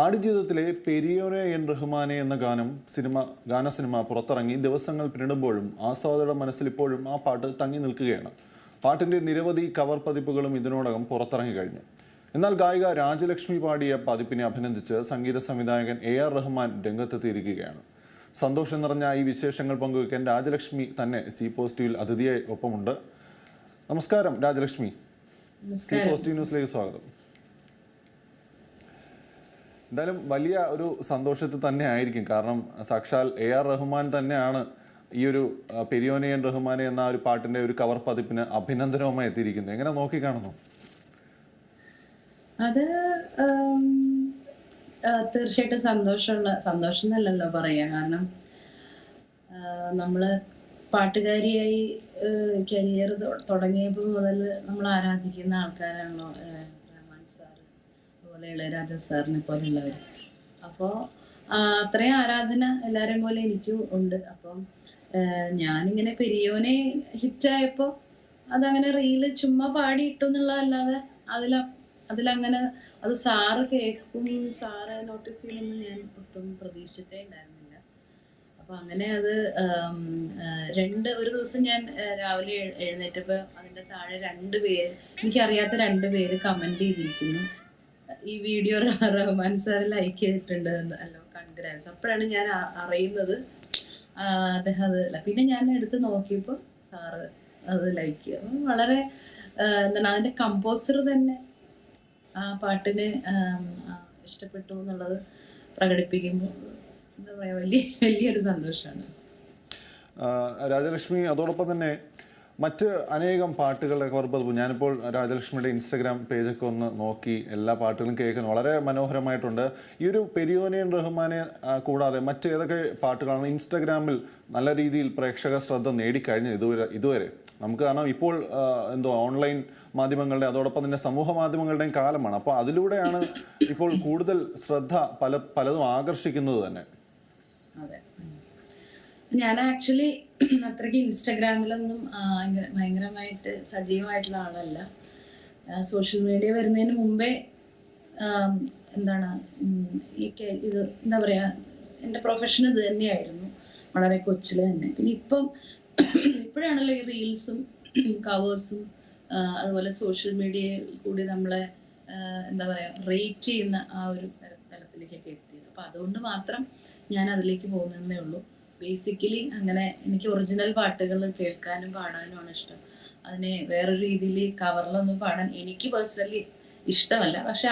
ആടുജീവിതത്തിലെ പെരിയോനെ N റഹ്മാനെ എന്ന ഗാനം സിനിമ ഗാന സിനിമ പുറത്തിറങ്ങി ദിവസങ്ങൾ പിന്നിടുമ്പോഴും ആസ്വാദകരുടെ മനസ്സിൽ ഇപ്പോഴും ആ പാട്ട് തങ്ങി നിൽക്കുകയാണ്. പാട്ടിന്റെ നിരവധി കവർ പതിപ്പുകളും ഇതിനോടകം പുറത്തിറങ്ങി കഴിഞ്ഞു. എന്നാൽ ഗായിക രാജലക്ഷ്മി പാടിയ പതിപ്പിനെ അഭിനന്ദിച്ച് സംഗീത സംവിധായകൻ എ ആർ റഹ്മാൻ രംഗത്തെത്തിയിരിക്കുകയാണ്. സന്തോഷം നിറഞ്ഞ ഈ വിശേഷങ്ങൾ പങ്കുവയ്ക്കാൻ രാജലക്ഷ്മി തന്നെ സി പോസിറ്റീവിൽ അതിഥിയായി ഒപ്പമുണ്ട്. നമസ്കാരം രാജലക്ഷ്മി. സി പോസിറ്റീവ് ന്യൂസിലേക്ക് സ്വാഗതം. എന്തായാലും വലിയ ഒരു സന്തോഷത്തിൽ തന്നെ ആയിരിക്കും. കാരണം സാക്ഷാൽ എ ആർ റഹ്മാൻ തന്നെയാണ് ഈ ഒരു പെരിയോനിയൻ റഹ്മാൻ എന്ന ഒരു പാട്ടിന്റെ ഒരു കവർ പതിപ്പിന് അഭിനന്ദനവുമായി എത്തിയിരിക്കുന്നത്. എങ്ങനെ നോക്കിക്കാണുന്നു അത് ഉം, ആ, തീർച്ചയായിട്ടും സന്തോഷമുള്ള സന്തോഷം എന്നല്ലല്ലോ പറയാ. കാരണം നമ്മൾ പാട്ടുകാരിയായി കരിയർ തുടങ്ങിയപ്പോൾ മുതൽ നമ്മൾ ആരാധിക്കുന്ന ആൾക്കാരാണല്ലോ അതുപോലെ ഇളയരാജ സാറിനെ പോലുള്ളവർ അപ്പോൾ അത്രയും ആരാധന എല്ലാവരെയും പോലെ എനിക്കും ഉണ്ട്. അപ്പം ഞാനിങ്ങനെ പെരിയോനെ ഹിറ്റായപ്പോൾ അതങ്ങനെ റീൽ ചുമ്മാ പാടിയിട്ടു എന്നുള്ളതല്ലാതെ അതില അതിലങ്ങനെ അത് സാറ് കേൾക്കും സാറ് നോട്ടീസ് ചെയ്യുമെന്ന് ഞാൻ ഒട്ടും പ്രതീക്ഷിച്ചിട്ടേ ഉണ്ടായിരുന്നില്ല. അപ്പൊ അങ്ങനെ അത് രണ്ട് ഒരു ദിവസം ഞാൻ രാവിലെ എഴുന്നേറ്റപ്പോൾ എഴുന്നേറ്റപ്പോ അതിന്റെ താഴെ രണ്ട് പേര് എനിക്കറിയാത്ത രണ്ട് പേര് കമന്റ് ചെയ്തിരിക്കുന്നു. ഈ വീഡിയോ റഹ്മാൻ സാർ ലൈക്ക് ചെയ്തിട്ടുണ്ട് അല്ലോ കൺഗ്രാൻസ് അപ്പോഴാണ് ഞാൻ അറിയുന്നത്. അദ്ദേഹം അത് പിന്നെ ഞാൻ എടുത്ത് നോക്കിയപ്പോൾ സാറ് അത് ലൈക്ക് ചെയ്തു. വളരെ എന്താണ് അതിന്റെ കമ്പോസർ തന്നെ ആ പാട്ടിനെ ഇഷ്ടപ്പെട്ടു എന്നുള്ളത് പ്രകടിപ്പിക്കുമ്പോൾ എന്താ പറയുക വലിയ വലിയൊരു സന്തോഷമാണ്. രാജലക്ഷ്മി അതോടൊപ്പം തന്നെ മറ്റ് അനേകം പാട്ടുകളുടെ പതിപ്പ് ഞാനിപ്പോൾ രാജലക്ഷ്മിയുടെ ഇൻസ്റ്റഗ്രാം പേജൊക്കെ ഒന്ന് നോക്കി എല്ലാ പാട്ടുകളും കേൾക്കുന്നു. വളരെ മനോഹരമായിട്ടുണ്ട്. ഈ ഒരു പെരിയോനിയൻ റഹ്മാനെ കൂടാതെ മറ്റേതൊക്കെ പാട്ടുകളാണ് ഇൻസ്റ്റഗ്രാമിൽ നല്ല രീതിയിൽ പ്രേക്ഷക ശ്രദ്ധ നേടിക്കഴിഞ്ഞത് ഇതുവരെ ഇതുവരെ. നമുക്ക് കാരണം ഇപ്പോൾ എന്തോ ഓൺലൈൻ മാധ്യമങ്ങളുടെ അതോടൊപ്പം തന്നെ സമൂഹ മാധ്യമങ്ങളുടെയും കാലമാണ്. അപ്പോൾ അതിലൂടെയാണ് ഇപ്പോൾ കൂടുതൽ ശ്രദ്ധ പല പലതും ആകർഷിക്കുന്നത് തന്നെ. അതെ. ഞാൻ ആക്ച്വലി അത്രയ്ക്ക് ഇൻസ്റ്റഗ്രാമിലൊന്നും ഭയങ്കരമായിട്ട് സജീവമായിട്ടുള്ള ആളല്ല. സോഷ്യൽ മീഡിയ വരുന്നതിന് മുമ്പേ എന്താണ് ഈ ഇത് എന്താ പറയുക എന്റെ പ്രൊഫഷൻ ഇത് തന്നെയായിരുന്നു. വളരെ കൊച്ചിൽ തന്നെ. പിന്നെ ഇപ്പം ഇപ്പോഴാണല്ലോ ഈ റീൽസും കവേഴ്സും അതുപോലെ സോഷ്യൽ മീഡിയയിൽ കൂടി നമ്മളെ എന്താ പറയുക റേറ്റ് ചെയ്യുന്ന ആ ഒരു തല- തലത്തിലേക്കൊക്കെ എത്തിയത്. അപ്പം അതുകൊണ്ട് മാത്രം ഞാൻ അതിലേക്ക് പോകുന്നതേ ഉള്ളൂ. ബേസിക്കലി അങ്ങനെ എനിക്ക് ഒറിജിനൽ പാട്ടുകൾ കേൾക്കാനും പാടാനുമാണ് ഇഷ്ടം. അതിനെ വേറൊരു രീതിയിൽ കവറിലൊന്നും പാടാൻ എനിക്ക് പേഴ്സണലി ഇഷ്ടമല്ല. പക്ഷെ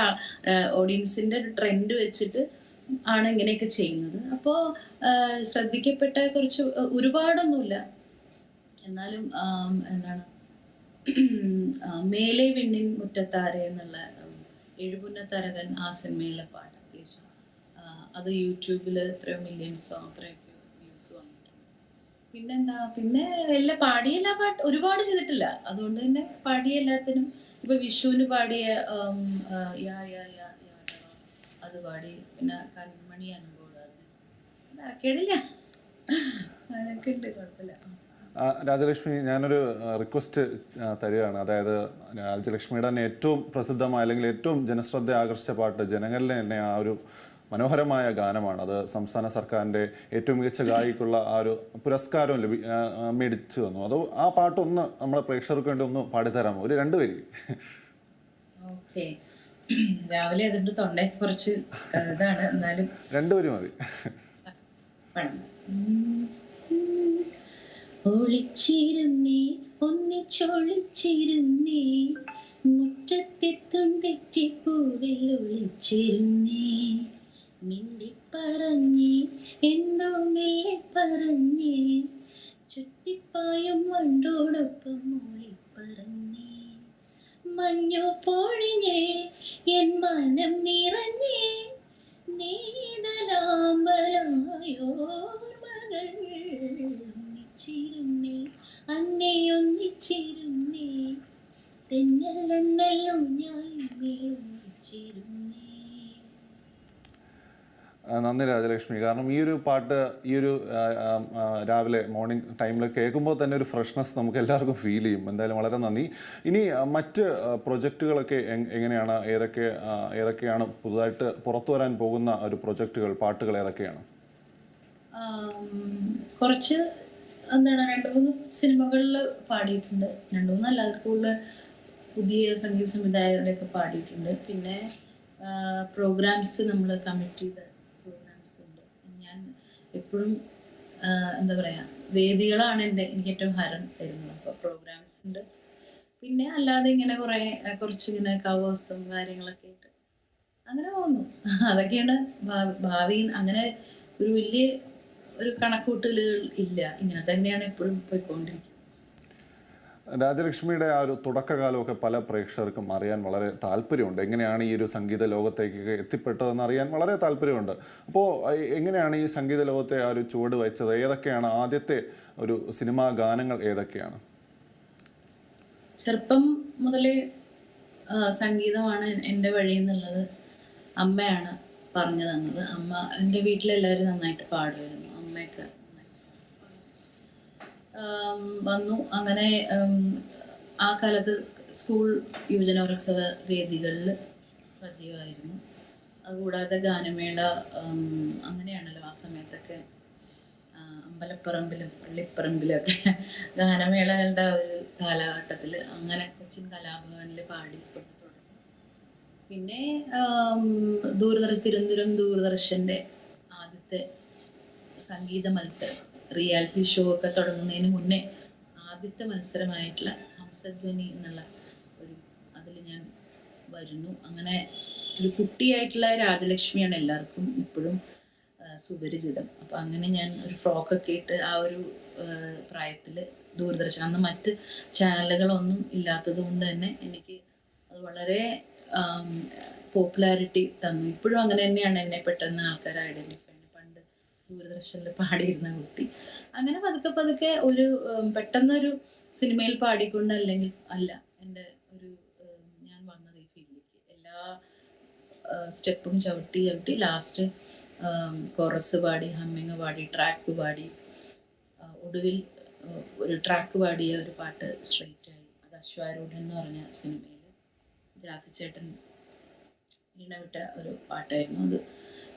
ഓഡിയൻസിന്റെ ട്രെൻഡ് വെച്ചിട്ട് ആണ് ഇങ്ങനെയൊക്കെ ചെയ്യുന്നത്. അപ്പോൾ ശ്രദ്ധിക്കപ്പെട്ട കുറച്ച് ഒരുപാടൊന്നുമില്ല. എന്നാലും എന്താണ് മേലെ വിണ്ണിൻ മുറ്റത്താരെ എന്നുള്ള എഴുപുന്ന തരകൻ ആ സിനിമയിലെ പാട്ട് അത്യാവശ്യം അത് യൂട്യൂബിൽ എത്രയോ മില്യൺസോ അത്രയൊക്കെ പിന്നെന്താ? പിന്നെ എല്ലാ പാടിയില്ല പാട്ട് ഒരുപാട് ചെയ്തിട്ടില്ല. അതുകൊണ്ട് തന്നെ പാടിയ എല്ലാത്തിനും ഇപ്പൊ വിഷുവിന് പാടിയ യാ യാ യാ അത് പാടി. പിന്നെ കൺമണി അനുഭവം രാജലക്ഷ്മി ഞാനൊരു റിക്വസ്റ്റ് തരികയാണ്. അതായത് രാജലക്ഷ്മിയുടെ തന്നെ ഏറ്റവും പ്രസിദ്ധമായ അല്ലെങ്കിൽ ഏറ്റവും ജനശ്രദ്ധ ആകർഷിച്ച പാട്ട് ജനങ്ങളിലെ തന്നെ ആ ഒരു മനോഹരമായ ഗാനമാണ്. അത് സംസ്ഥാന സർക്കാരിന്റെ ഏറ്റവും മികച്ച ഗായിക്കുള്ള ആ ഒരു പുരസ്കാരവും ലഭി മേടിച്ചു തന്നു. അത് ആ പാട്ടൊന്ന് നമ്മുടെ പ്രേക്ഷകർക്ക് വേണ്ടി ഒന്ന് പാടിത്തരാമോ? ഒരു രണ്ട് വരി. രാവിലെ അതിന്റെ തൊണ്ടയെ കുറച്ച് ഇതാണ്. എന്നാലും രണ്ടുപേരും മതി. ഒളിച്ചിരുന്നേ ഒന്നിച്ചൊളിച്ചിരുന്നേ മുറ്റത്തെത്തും തെറ്റിപ്പൂവിൽ ഒളിച്ചിരുന്നേ. മിണ്ടിപ്പറഞ്ഞേ എന്തോ മെല്ലെ പറഞ്ഞേ ചുറ്റിപ്പായും വണ്ടോടൊപ്പം മൂളിപ്പറഞ്ഞേ. മഞ്ഞു പൊഴിഞ്ഞേ എൻ മനം നിറഞ്ഞേ നീതലാമ്പലായോർമകൾ ഒന്നിച്ചിരുന്നേ അന്നേ ഒന്നിച്ചിരുന്നേ തെന്നലെന്നല്ലോ ഞാൻ ഒന്നിച്ചിരുന്നേ ആ, നന്ദി രാജലക്ഷ്മി. കാരണം ഈ ഒരു പാട്ട് ഈ ഒരു രാവിലെ മോർണിംഗ് ടൈമിൽ കേൾക്കുമ്പോൾ തന്നെ ഒരു ഫ്രഷ്നെസ് നമുക്ക് എല്ലാവർക്കും ഫീൽ ചെയ്യും. എന്തായാലും വളരെ നന്ദി. ഇനി മറ്റ് പ്രൊജക്റ്റുകളൊക്കെ എങ്ങനെയാണ്? ഏതൊക്കെ ഏതൊക്കെയാണ് പുതുതായിട്ട് പുറത്തു വരാൻ പോകുന്ന ഒരു പ്രൊജക്റ്റുകൾ പാട്ടുകൾ ഏതൊക്കെയാണ്? കുറച്ച് എന്താണ് രണ്ട് മൂന്ന് സിനിമകളിൽ പാടിയിട്ടുണ്ട്. രണ്ട് മൂന്നല്ല അതിൽ കൂടുതൽ പുതിയ സംഗീത സംവിധായകരുടെയൊക്കെ പാടിയിട്ടുണ്ട്. പിന്നെ പ്രോഗ്രാംസ് നമ്മൾ കമ്മിറ്റ് ചെയ്ത ഞാൻ എപ്പോഴും എന്താ പറയുക വേദികളാണ് എന്റെ എനിക്ക് ഏറ്റവും ഹരം തരുന്നത്. അപ്പോൾ പ്രോഗ്രാംസ് ഉണ്ട്. പിന്നെ അല്ലാതെ ഇങ്ങനെ കുറേ കുറച്ച് ഇങ്ങനെ കവേഴ്സും കാര്യങ്ങളൊക്കെ ആയിട്ട് അങ്ങനെ പോകുന്നു. അതൊക്കെയാണ് ഭാവിയിൽ ഭാവി അങ്ങനെ ഒരു വലിയ ഒരു കണക്കൂട്ടലുകൾ ഇല്ല. ഇങ്ങനെ തന്നെയാണ് എപ്പോഴും പോയിക്കൊണ്ടിരിക്കുന്നത്. രാജലക്ഷ്മിയുടെ ആ ഒരു തുടക്കകാലമൊക്കെ പല പ്രേക്ഷകർക്കും അറിയാൻ വളരെ താല്പര്യമുണ്ട്. എങ്ങനെയാണ് ഈ ഒരു സംഗീത ലോകത്തേക്ക് എത്തിപ്പെട്ടതെന്ന് അറിയാൻ വളരെ താല്പര്യമുണ്ട്. അപ്പോൾ എങ്ങനെയാണ് ഈ സംഗീത ലോകത്തെ ആ ഒരു ചുവട് വെച്ചത് ഏതൊക്കെയാണ് ആദ്യത്തെ ഒരു സിനിമാ ഗാനങ്ങൾ ഏതൊക്കെയാണ്? ചെറുപ്പം മുതലേ സംഗീതമാണ് എന്റെ വഴി എന്നുള്ളത് അമ്മയാണ് പറഞ്ഞു തന്നത് അമ്മ എന്റെ വീട്ടിലെല്ലാവരും നന്നായിട്ട് പാടുമായിരുന്നു. അമ്മയൊക്കെ വന്നു. അങ്ങനെ ആ കാലത്ത് സ്കൂൾ യുവജനോത്സവ വേദികളിൽ സജീവമായിരുന്നു. അതുകൂടാതെ ഗാനമേള അങ്ങനെയാണല്ലോ ആ സമയത്തൊക്കെ അമ്പലപ്പറമ്പിലും പള്ളിപ്പറമ്പിലൊക്കെ ഗാനമേളകളുടെ ഒരു കാലഘട്ടത്തിൽ അങ്ങനെ കൊച്ചിൻ കലാഭവനിൽ പാടി തുടങ്ങി. പിന്നെ ദൂരദർശ തിരുവനന്തപുരം ദൂരദർശന്റെ ആദ്യത്തെ സംഗീത മത്സരം. റിയാലിറ്റി ഷോ ഒക്കെ തുടങ്ങുന്നതിന് മുന്നേ ആദ്യത്തെ മത്സരമായിട്ടുള്ള ഹംസധ്വനി എന്നുള്ള ഒരു അതിൽ ഞാൻ വരുന്നു. അങ്ങനെ ഒരു കുട്ടിയായിട്ടുള്ള രാജലക്ഷ്മിയാണ് എല്ലാവർക്കും ഇപ്പോഴും സുപരിചിതം. അപ്പം അങ്ങനെ ഞാൻ ഒരു ഫ്രോക്കൊക്കെ ഇട്ട് ആ ഒരു പ്രായത്തിൽ ദൂരദർശൻ അന്ന് മറ്റ് ചാനലുകളൊന്നും ഇല്ലാത്തത് കൊണ്ട് തന്നെ എനിക്ക് അത് വളരെ പോപ്പുലാരിറ്റി തന്നു. ഇപ്പോഴും അങ്ങനെ തന്നെയാണ് എന്നെ പെട്ടെന്ന് ആൾക്കാർ ഐഡന്റിഫൈ ദൂരദർശനിൽ പാടിയിരുന്ന കുട്ടി. അങ്ങനെ പതുക്കെ പതുക്കെ ഒരു പെട്ടെന്നൊരു സിനിമയിൽ പാടിക്കൊണ്ട് അല്ലെങ്കിൽ അല്ല എന്റെ ഒരു ഞാൻ വന്നത് ഈ ഫീൽഡിലേക്ക്. എല്ലാ സ്റ്റെപ്പും ചവിട്ടി ചവിട്ടി ലാസ്റ്റ് കോറസ് പാടി ഹമ്മിങ് പാടി ട്രാക്ക് പാടി ഒടുവിൽ ഒരു ട്രാക്ക് പാടിയ ഒരു പാട്ട് സ്ട്രെയിറ്റ് ആയി അത് അശ്വാരൂഢൻ എന്ന് പറഞ്ഞ സിനിമയിൽ ജാസിച്ചേട്ടൻ ഇണവിട്ട ഒരു പാട്ടായിരുന്നു അത്.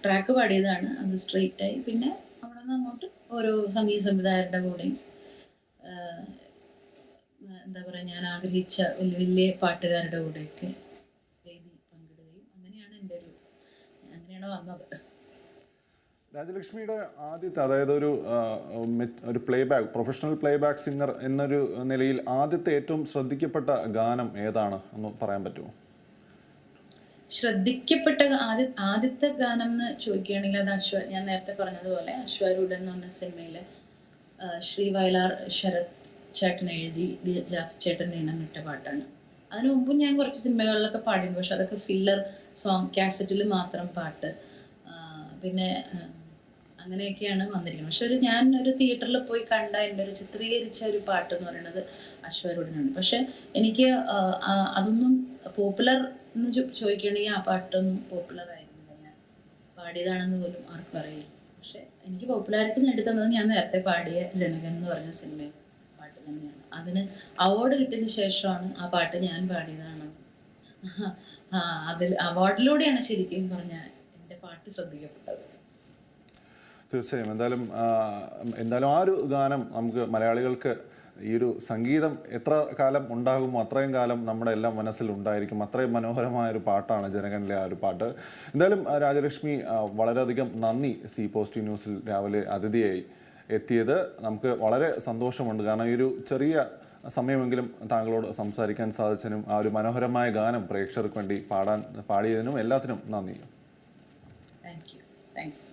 ട്രാക്ക് പാടിയതാണ്. അത് സ്ട്രെയിറ്റ് ആയി. പിന്നെ അവിടെ നിന്ന് അങ്ങോട്ട് ഓരോ സംഗീത സംവിധായകരുടെ കൂടെയും എന്താ പറയുക ഞാൻ ആഗ്രഹിച്ച വലിയ വലിയ പാട്ടുകാരുടെ കൂടെയൊക്കെ വേദി പങ്കിടുകയും അങ്ങനെയാണ് എന്റെ ഒരു അങ്ങനെയാണ് വന്നത്. രാജലക്ഷ്മിയുടെ ആദ്യത്തെ അതായത് ഒരു ഒരു playback professional playback singer എന്നൊരു നിലയിൽ ആദ്യത്തെ ഏറ്റവും ശ്രദ്ധിക്കപ്പെട്ട ഗാനം ഏതാണ് എന്ന് പറയാൻ പറ്റുമോ? ശ്രദ്ധിക്കപ്പെട്ട ആദ്യ ആദ്യത്തെ ഗാനം എന്ന് ചോദിക്കുകയാണെങ്കിൽ അത് അശ്വ ഞാൻ നേരത്തെ പറഞ്ഞതുപോലെ അശ്വരൂഢൻ എന്ന് പറഞ്ഞ സിനിമയിൽ ശ്രീ വയലാർ ശരത് ചേട്ടൻ എഴുതി ജാസ് ചേട്ടൻ ഇണമിട്ട പാട്ടാണ്. അതിനു മുമ്പും ഞാൻ കുറച്ച് സിനിമകളിലൊക്കെ പാടിയിരുന്നു പക്ഷെ അതൊക്കെ ഫില്ലർ സോങ് കാസറ്റിൽ മാത്രം പാട്ട്. പിന്നെ അങ്ങനെയൊക്കെയാണ് വന്നിരിക്കുന്നത്. പക്ഷെ ഒരു ഞാൻ ഒരു തിയേറ്ററിൽ പോയി കണ്ട എന്റെ ഒരു ചിത്രീകരിച്ച ഒരു പാട്ട് എന്ന് പറയുന്നത് അശ്വരൂഢനാണ്. പക്ഷെ എനിക്ക് അതൊന്നും പോപ്പുലർ എന്ന് ചോദിക്കുകയാണെങ്കിൽ ആ പാട്ടൊന്നും പോപ്പുലർ ആയിരുന്നില്ല. പാടിയതാണെന്ന് പോലും ആർക്കും അറിയില്ല. പക്ഷെ എനിക്ക് പോപ്പുലാരിറ്റി നേടിത്തന്നത് ഞാൻ നേരത്തെ പാടിയ ജനകൻ എന്ന് പറഞ്ഞ സിനിമ പാട്ട് തന്നെയാണ്. അതിന് അവാർഡ് കിട്ടിയതിന് ശേഷമാണ് ആ പാട്ട് ഞാൻ പാടിയതാണ്. അതിൽ അവാർഡിലൂടെയാണ് ശരിക്കും പറഞ്ഞ എന്റെ പാട്ട് ശ്രദ്ധിക്കപ്പെട്ടത്. തീർച്ചയായും. എന്തായാലും എന്തായാലും ആ ഒരു ഗാനം നമുക്ക് മലയാളികൾക്ക് ഈ ഒരു സംഗീതം എത്ര കാലം ഉണ്ടാകുമോ അത്രയും കാലം നമ്മുടെ എല്ലാം മനസ്സിൽ ഉണ്ടായിരിക്കും. അത്രയും മനോഹരമായ ഒരു പാട്ടാണ് ജനകനിലെ ആ ഒരു പാട്ട്. എന്തായാലും രാജലക്ഷ്മി വളരെയധികം നന്ദി സി പോസ്റ്റ് ന്യൂസിൽ രാവിലെ അതിഥിയായി എത്തിയത്. നമുക്ക് വളരെ സന്തോഷമുണ്ട്. കാരണം ഈ ഒരു ചെറിയ സമയമെങ്കിലും താങ്കളോട് സംസാരിക്കാൻ സാധിച്ചതിനും ആ ഒരു മനോഹരമായ ഗാനം പ്രേക്ഷകർക്ക് വേണ്ടി പാടാൻ പാടിയതിനും എല്ലാത്തിനും നന്ദി. Thank you thank you